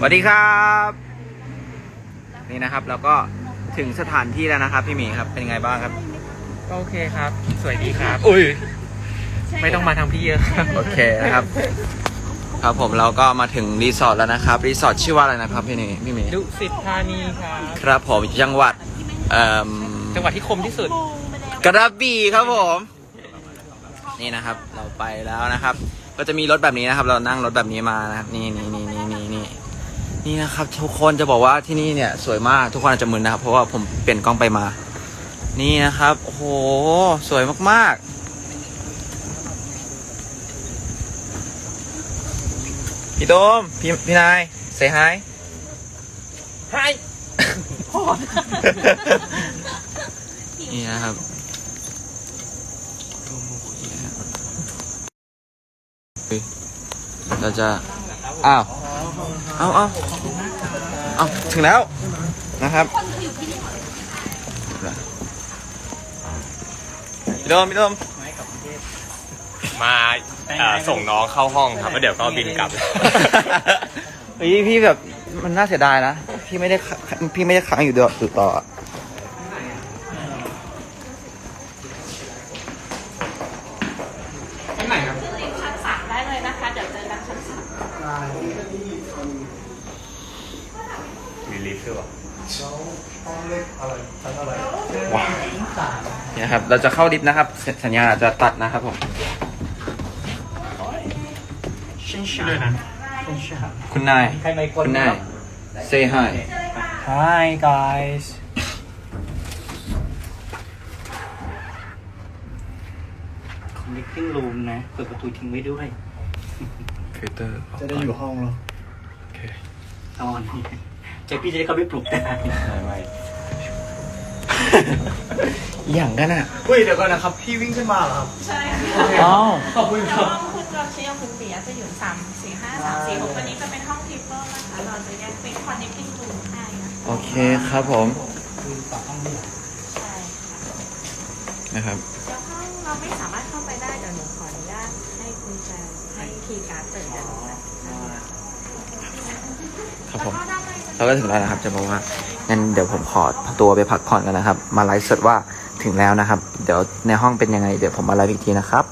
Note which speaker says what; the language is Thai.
Speaker 1: สวัสดีครับ นี่นะครับเราก็ถึงสถานที่แล้วนะครับ พี่หมีครับเป็นไงบ้างครับ
Speaker 2: ก็โอเคครับ สวยดีครับ
Speaker 1: อุ้ย
Speaker 2: ไม่ต้องมาทางพี่เยอะครับ
Speaker 1: โอเคนะครับ ครับผมเราก็มาถึงรีสอร์ทแล้วนะครับ รีสอร์ทชื่อว่าอะไรนะครับพี่นี่พี่หมี
Speaker 2: ดุสิตธานีครับ
Speaker 1: ครับผมจังหวัดเอ่อ
Speaker 2: จังหวัดที่คมที่สุด
Speaker 1: กระบี่ครับผม นี่นะครับ เราไปแล้วนะครับ ก็จะมีรถแบบนี้นะครับ เรานั่งรถแบบนี้มานะครับนี่นี่นี่นี่นี่นี่ นี่นะครับทุกคนจะบอกว่าที่นี่เนี่ยสวยมากทุกคนอาจจะมึนนะครับ เพราะว่าผมเปลี่ยนกล้องไปมา นี่นะครับโอ้โหสวยมากๆ พี่โดมพี่พี่นายเซฮาย
Speaker 2: ให้
Speaker 1: นี่นะครับเฮ้ยเราจะอ้าว เอาเอาเอาถึงแล้วนะครับพี่โดมพี่โดม
Speaker 3: มาเอ่อส่งน้องเข้าห้องครับแล้วเดี๋ยวก็บินกลับ
Speaker 1: เฮ้ยพี่แบบมันน่าเสียดายนะ พี่ไม่ได้ค้าพี่ไม่ได้ค้างอยู่เดียวอยู่ต่ออะ
Speaker 4: ชั้นสามได้เลยนะคะ เดี๋ยวเจอกันชั้นสาม
Speaker 3: มีลิฟต์ด้วยวะ
Speaker 1: นี่นะครับ เราจะเข้าลิฟต์นะครับ สัญญาณอาจจะตัดนะครับผม
Speaker 2: ด้วยนะ
Speaker 1: คุณนายคุณนาย say hi
Speaker 2: Hi guys
Speaker 5: คอมมิ t ติ้งรูมนะ เปิดประตูทิ้งไว้ด้วย
Speaker 1: ฟิลเตอร์
Speaker 5: จะได้อยู่ห้องเราตอนนี้ ใจพี่จะได้เข้าไปปลุกได้
Speaker 1: อย่างกันอะ
Speaker 5: เฮ้ยเดี๋ยวก่อนนะครับ พี่วิ่งขึ้นมาเหรอครับ
Speaker 4: ใช่ค่ะ
Speaker 1: อ้าว
Speaker 5: ขอบคุณค
Speaker 4: ห้
Speaker 5: รั
Speaker 4: อบงคุณจอร์เชียคุณเปียจะอยู่สามสี่ห้าสามสี่หกวันนี้จะเป็นห้องทริปเปิลนะคะ เราจะแยกเป็น connecting room ให้นะ
Speaker 1: โอเคครับผม
Speaker 4: ใช่
Speaker 1: นะครับ
Speaker 4: เดี๋ยวห้องเราไม่สามารถเข้าไปได้เดี๋ยวหนูขออนุญาตให้คุณแจให้คีย์การ์ดเปิดกันนะครับ
Speaker 1: ผม
Speaker 4: เข้าด้านในจะ
Speaker 1: เราก็ถึงแล้วนะครับ จะบอกว่างั้นเดี๋ยวผมขอตัวไปพักผ่อนกันนะครับ มาไลฟ์สดว่าถึงแล้วนะครับ เดี๋ยวในห้องเป็นยังไง เดี๋ยวผมมาไลฟ์อีกทีนะครับ